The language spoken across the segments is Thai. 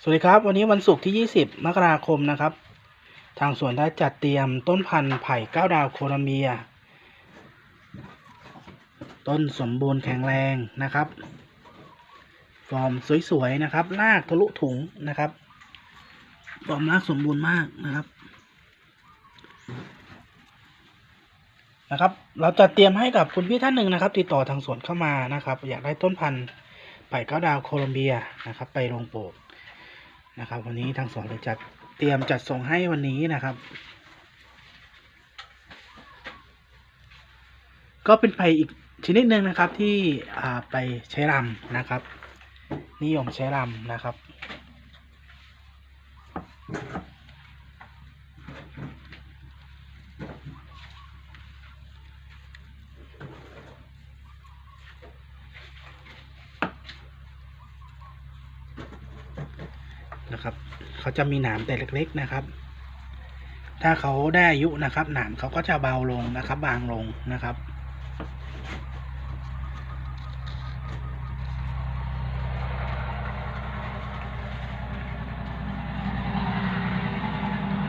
สวัสดีครับ วันนี้วันศุกร์ที่ 20 มกราคมนะครับ ทางสวนได้จัดเตรียมต้นพันธุ์ไผ่เก้าดาวโคลอมเบีย ต้นสมบูรณ์แข็งแรงนะครับ ฟอร์มสวยๆนะครับรากทะลุถุงนะครับ ฟอร์มรากสมบูรณ์มากนะครับนะครับ เราจะเตรียมให้กับคุณพี่ท่านหนึ่งนะครับ ติดต่อทางสวนเข้ามานะครับ อยากได้ต้นพันธุ์ไผ่เก้าดาวโคลอมเบียนะครับ ไปลงปลูก นะครับ วันนี้ทางสวนเลยจัดเตรียมจัดส่งให้วันนี้นะครับ ก็เป็นไผ่อีกชนิดหนึ่งนะครับที่ไปใช้รำนะครับ นิยมใช้รำนะครับ นะครับ เขาจะมีหนามแต่เล็กๆนะครับ ถ้าเขาได้อายุนะครับหนามเขาก็จะเบาลงนะครับ บางลงนะครับ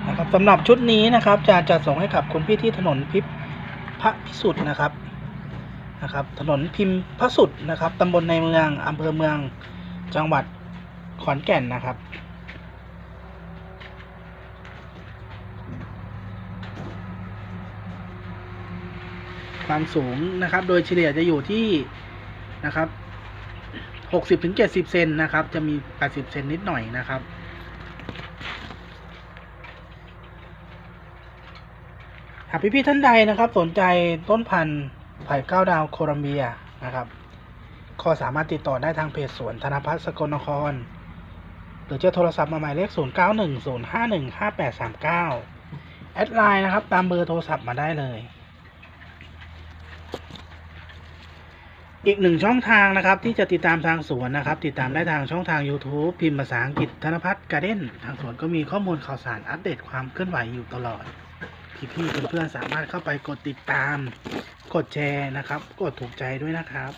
นะครับสำหรับชุดนี้นะครับจะจะส่งให้กับคุณพี่ที่ถนนพิพพระพิสุทธิ์นะครับนะครับ ถนนพิมพ์พระสุดนะครับตำบลในเมืองอำเภอเมืองจังหวัดขอนแก่นนะครับ ความสูงนะครับ โดยเฉลี่ยจะอยู่ที่นะครับหกสิบถึงเจ็ดสิบเซนนะครับ จะมีแปดสิบเซนนิดหน่อยนะครับ หากพี่ๆท่านใดนะครับสนใจต้นพันธุ์ไผ่ก้าดาวโคลัมเบียนะครับก็สามารถติดต่อได้ทางเพจสวนธนพัฒน์สกลนคร หรือจะโทรศัพท์มาหมายเลข 0910515839 แอดไลน์นะครับ ตามเบอร์โทรศัพท์มาได้เลย อีกหนึ่งช่องทางนะครับที่จะติดตามทางสวนนะครับ ติดตามได้ทางช่องทาง YouTube พิมพ์ภาษาอังกฤษธนพัฒน์การ์เด้นทางสวนก็มีข้อมูลข่าวสารอัปเดตความเคลื่อนไหวอยู่ตลอด พี่ๆเพื่อนๆสามารถเข้าไปกดติดตาม กดแชร์นะครับ กดถูกใจด้วยนะครับ